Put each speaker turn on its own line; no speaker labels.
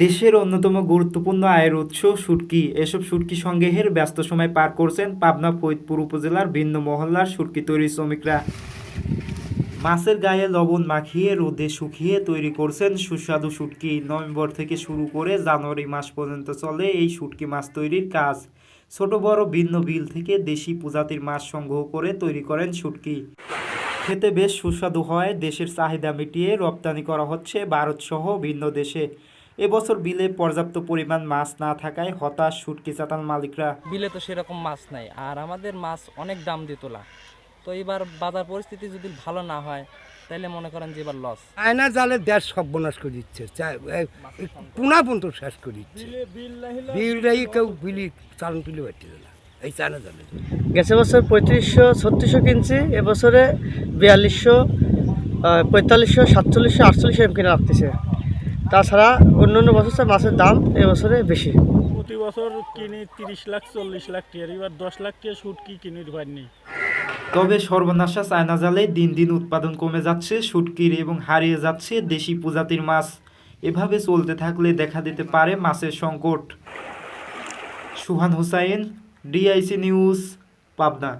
দেশের অন্যতম গুরুত্বপূর্ণ আয়ের উৎস শুটকি এসব শুটকি সংগ্রহের ব্যস্ত সময় পার করছেন পাবনা ফরিদপুর উপজেলার ভিন্ন মহল্লার শুটকি তৈরি শ্রমিকরা। মাছের গায়ে লবণ মাখিয়ে রোদে শুকিয়ে তৈরি করছেন সুস্বাদু শুটকি নভেম্বর থেকে শুরু করে জানুয়ারি মাস পর্যন্ত চলে এই শুটকি মাছ তৈরির কাজ। ছোট, বড়, ভিন্ন বিল থেকে দেশি প্রজাতির মাছ সংগ্রহ করে তৈরি করেন শুটকি খেতে বেশ সুস্বাদু হয়, দেশের চাহিদা মিটিয়ে রপ্তানি করা হচ্ছে ভারত সহ ভিন্ন দেশে। এবছর বিলে পর্যাপ্ত পরিমাণ মাছ না থাকায় হতাশ শুটকি চাতাল মালিকরা।
বিলে তো সেরকম মাছ নাই আর আমাদের মাছ অনেক দাম দিয়ে তোলা। তো এবার বাজার পরিস্থিতি যদি ভালো না হয় তাহলে মনে করেন যে এবার লস
আয়না জালে দেশ সর্বনাশ করে দিচ্ছে পুনা পর্যন্ত শেষ করে দিচ্ছে। বিলটাই কেউ বিলি চালন তুলে পারছে না এই চায়না জালে।
গেছে বছর পঁয়ত্রিশশো ছত্রিশশো কিনছি এবছরে বিয়াল্লিশশো পঁয়তাল্লিশশো সাতচল্লিশশো আটচল্লিশশো এম কিনে রাখতেছে। তাছাড়া অন্য অন্য বছর মাছের দাম এবছরে বেশি।
প্রতি বছর কিনি তিরিশ লাখ চল্লিশ লাখ টিয়ার এবার দশ লাখ টিয়ার শুট কি কিনে দিবার
তবে সর্বনাশা চায়না জালে দিন দিন উৎপাদন কমে যাচ্ছে শুটকির এবং হারিয়ে যাচ্ছে দেশি প্রজাতির মাছ। এভাবে চলতে থাকলে দেখা দিতে পারে মাছের সংকট। সুহান হোসাইন ডিআইসি নিউজ পাবনা।